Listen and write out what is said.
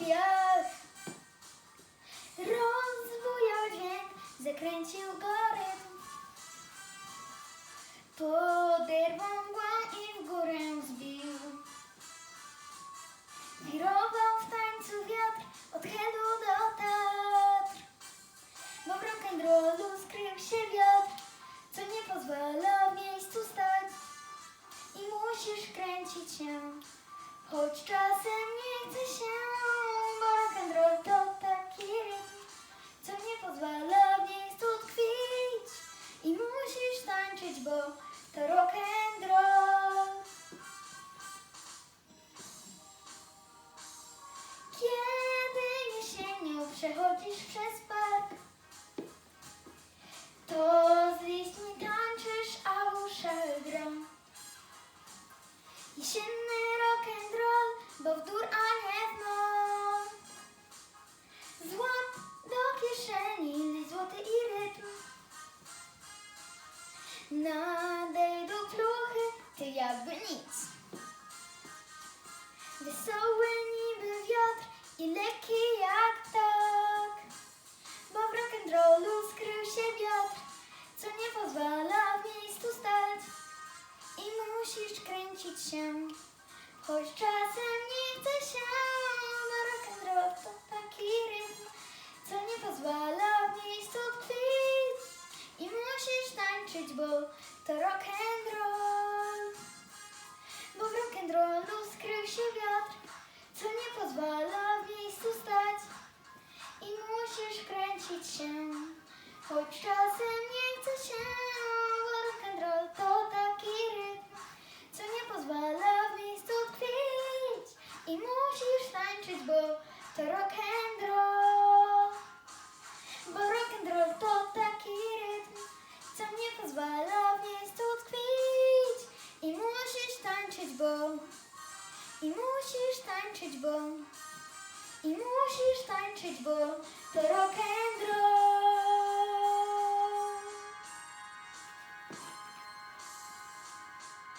pies. Rozbujał dźwięk, zakręcił go rytm. Poderwał i w górę zbił. Wirował w tańcu wiatr, od helu do teatr. Bo w rock'n'rollu skrył się wiatr, co nie pozwala w miejscu stać. I musisz kręcić się, choć czas przechodzisz przez park, to z liśćmi tańczysz, a w uszach gra. Jesienny rock'n'roll, bo w dur, a nie w noc. Złap do kieszeni złoty i rytm. Nadejdą pluchy, ty jakby nic. Kręcić się, choć czasem nie chce się. Bo rock'n'roll to taki rytm, co nie pozwala w miejscu tkwić. I musisz tańczyć, bo to rock'n'roll. Bo w rock'n'rollu skrył się wiatr, co nie pozwala w miejscu stać. I musisz kręcić się, choć czasem nie chce się. Bo to rock'n'roll. Bo rock'n'roll to taki rytm, co nie pozwala w miejscu tkwić. I musisz tańczyć, bo i musisz tańczyć, bo i musisz tańczyć, bo to rock'n'roll.